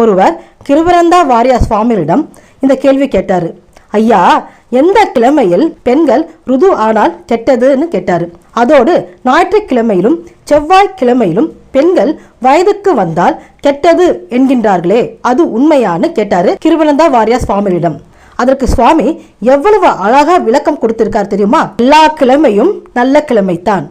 ஒருவர் கிருபரந்தா வாரியா சுவாமிகளிடம் இந்த கேள்வி கேட்டாரு. ஐயா எந்த கிழமையில் பெண்கள் ருது ஆனால் கெட்டதுன்னு கேட்டார். அதோடு ஞாயிற்றுக்கிழமையிலும் செவ்வாய் கிழமையிலும் பெண்கள் வயதுக்கு வந்தால் கெட்டது என்கின்றார்களே அது உண்மையான்னு கேட்டாரு கிருவனந்தா வாரியா சுவாமியிடம் அதற்கு சுவாமி எவ்வளவு அழகா விளக்கம் கொடுத்திருக்கார் தெரியுமா? எல்லா கிழமையும் நல்ல கிழமைத்தான்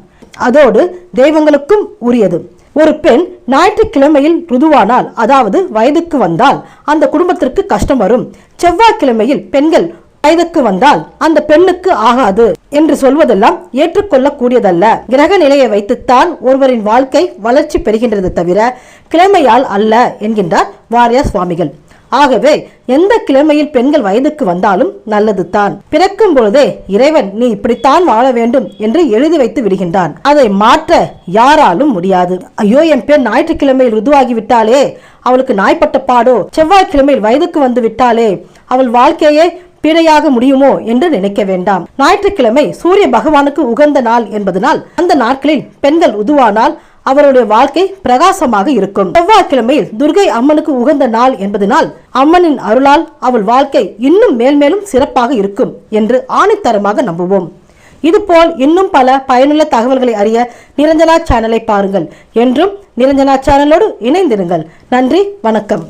அதோடு தெய்வங்களுக்கும் உரியது. ஒரு பெண் ஞாயிற்றுக்கிழமையில் ருதுவானால் அதாவது வயதுக்கு வந்தால் அந்த குடும்பத்திற்கு கஷ்டம் வரும். செவ்வாய்க்கிழமையில் பெண்கள் வயதுக்கு வந்தால் அந்த பெண்ணுக்கு ஆகாது என்று சொல்வதெல்லாம் ஏற்றுக்கொள்ளக்கூடியதல்ல. கிரக நிலையை வைத்துத்தான் ஒருவரின் வாழ்க்கை வளர்ச்சி பெறுகின்றது தவிர கிழமையால் அல்ல என்கின்றார் வாரியா சுவாமிகள். ஆகவே எந்த கிழமையில் பெண்கள் வயதுக்கு வந்தாலும் நல்லது தான் பிறக்கும் பொழுதே இறைவன் நீ இப்படித்தான் வாழ வேண்டும் என்று எழுதி வைத்து விடுகின்றான். அதை மாற்ற யாராலும் முடியாது. ஐயோ என் பெண் ஞாயிற்றுக்கிழமையில் ருதுவாகி விட்டாலே அவளுக்கு நாய்ப்பட்ட பாடோ? செவ்வாய்க்கிழமையில் வயதுக்கு வந்து விட்டாலே அவள் வாழ்க்கையே பிழையாக முடியுமோ? என்று நினைக்க வேண்டாம். ஞாயிற்றுக்கிழமை சூரிய பகவானுக்கு உகந்த நாள் என்பதனால் அந்த நாட்களில் பெண்கள் உதுவானால் அவருடைய வாழ்க்கை பிரகாசமாக இருக்கும். செவ்வாய்க்கிழமையில் துர்கை அம்மனுக்கு உகந்த நாள் என்பதனால் அம்மனின் அருளால் அவள் வாழ்க்கை இன்னும் மேல்மேலும் சிறப்பாக இருக்கும் என்று ஆணித்தரமாக நம்புவோம். இதுபோல் இன்னும் பல பயனுள்ள தகவல்களை அறிய நிரஞ்சனா சேனலை பாருங்கள் என்றும் நிரஞ்சனா சேனலோடு இணைந்திருங்கள். நன்றி வணக்கம்.